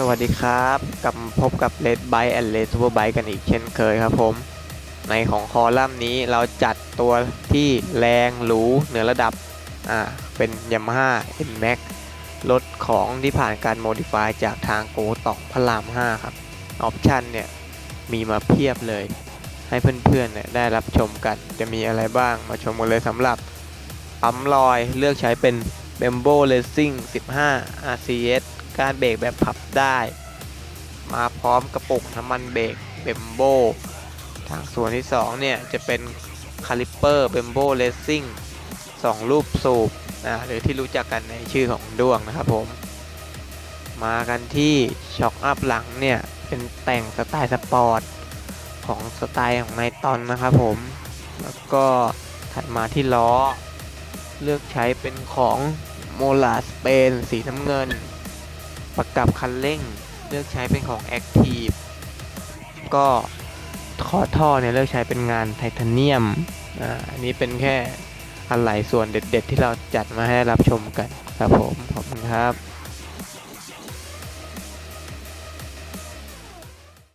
สวัสดีครับกลับพบกับ Red Bike and Red Super Bike กันอีกเช่นเคยครับผม ในของคอลัมน์นี้เราจัดตัวที่แรงหรูเหนือระดับอ่าเป็น Yamaha NMAX รถของที่ผ่านการโมดิฟายจากทางโกตองพระราม 5 ครับ ออปชันเนี่ยมีมาเพียบเลย ให้เพื่อนๆเนี่ยได้รับชมกันจะมีอะไรบ้างมาชมกันเลยสำหรับปั๊มลอยเลือกใช้เป็น b e m b o Racing 15 RCS การเบรกแบบพับได้ มาพร้อมกระปุกน้ำมันเบรก b e m b o ทางส่วนที่ 2 เนี่ย จะเป็นคาลิปเปอร์ b e m b o Racing 2รูปสูบนะหรือที่รู้จักกันในชื่อของด้วงนะครับผม มากันที่ช็อคอัพหลังเนี่ย เป็นแต่งสไตล์สปอร์ตของสไตล์ของไนตอนนะครับผม แล้วก็ถัดมาที่ล้อ เลือกใช้เป็นของโมลาสเปนสีน้ำเงิน ประกับคันเร่งเลือกใช้เป็นของ Active ก็ขอท่อเนี่ยเลือกใช้เป็นงานไทเทเนียมอ่าอันนี้เป็นแค่อะไหล่ส่วนเด็ด ๆ ที่เราจัดมาให้รับชมกันครับผม ขอบคุณครับ